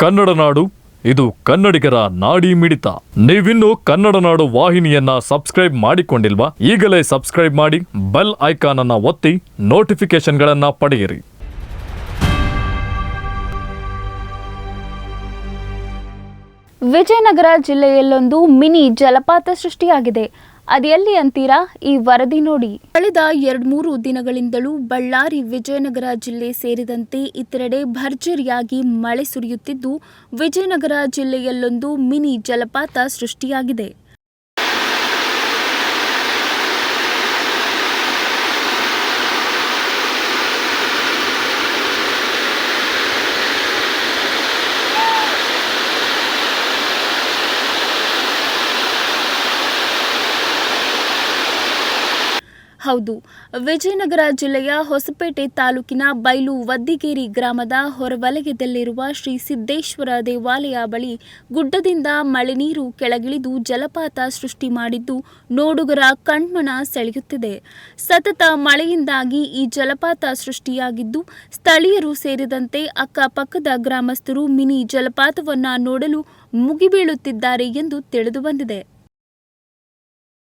ಕನ್ನಡ ನಾಡು, ಇದು ಕನ್ನಡಿಗರ ನಾಡಿ ಮಿಡಿತ. ನೀವಿನ್ನು ಕನ್ನಡ ನಾಡು ವಾಹಿನಿಯನ್ನ ಸಬ್ಸ್ಕ್ರೈಬ್ ಮಾಡಿಕೊಂಡಿಲ್ವಾ? ಈಗಲೇ ಸಬ್ಸ್ಕ್ರೈಬ್ ಮಾಡಿ, ಬೆಲ್ ಐಕಾನ್ ಅನ್ನ ಒತ್ತಿ ನೋಟಿಫಿಕೇಶನ್ಗಳನ್ನ ಪಡೆಯಿರಿ. ವಿಜಯನಗರ ಜಿಲ್ಲೆಯಲ್ಲೊಂದು ಮಿನಿ ಜಲಪಾತ ಸೃಷ್ಟಿಯಾಗಿದೆ. ಅದೆಲ್ಲಿ ಅಂತೀರಾ? ಈ ವರದಿ ನೋಡಿ. ಕಳೆದ ಎರಡ್ಮೂರು ದಿನಗಳಿಂದಲೂ ಬಳ್ಳಾರಿ ವಿಜಯನಗರ ಜಿಲ್ಲೆ ಸೇರಿದಂತೆ ಇತರೆಡೆ ಭರ್ಜರಿಯಾಗಿ ಮಳೆ ಸುರಿಯುತ್ತಿದ್ದು, ವಿಜಯನಗರ ಜಿಲ್ಲೆಯಲ್ಲೊಂದು ಮಿನಿ ಜಲಪಾತ ಸೃಷ್ಟಿಯಾಗಿದೆ. ಹೌದು. ವಿಜಯನಗರ ಜಿಲ್ಲೆಯ ಹೊಸಪೇಟೆ ತಾಲೂಕಿನ ಬೈಲು ವದ್ದಿಗೇರಿ ಗ್ರಾಮದ ಹೊರವಲಯದಲ್ಲಿರುವ ಶ್ರೀ ಸಿದ್ದೇಶ್ವರ ದೇವಾಲಯ ಬಳಿ ಗುಡ್ಡದಿಂದ ಮಳೆ ನೀರು ಕೆಳಗಿಳಿದು ಜಲಪಾತ ಸೃಷ್ಟಿ ಮಾಡಿದ್ದು ನೋಡುಗರ ಕಣ್ಮನ ಸೆಳೆಯುತ್ತಿದೆ. ಸತತ ಮಳೆಯಿಂದಾಗಿ ಈ ಜಲಪಾತ ಸೃಷ್ಟಿಯಾಗಿದ್ದು ಸ್ಥಳೀಯರು ಸೇರಿದಂತೆ ಅಕ್ಕಪಕ್ಕದ ಗ್ರಾಮಸ್ಥರು ಮಿನಿ ಜಲಪಾತವನ್ನು ನೋಡಲು ಮುಗಿಬೀಳುತ್ತಿದ್ದಾರೆ ಎಂದು ತಿಳಿದುಬಂದಿದೆ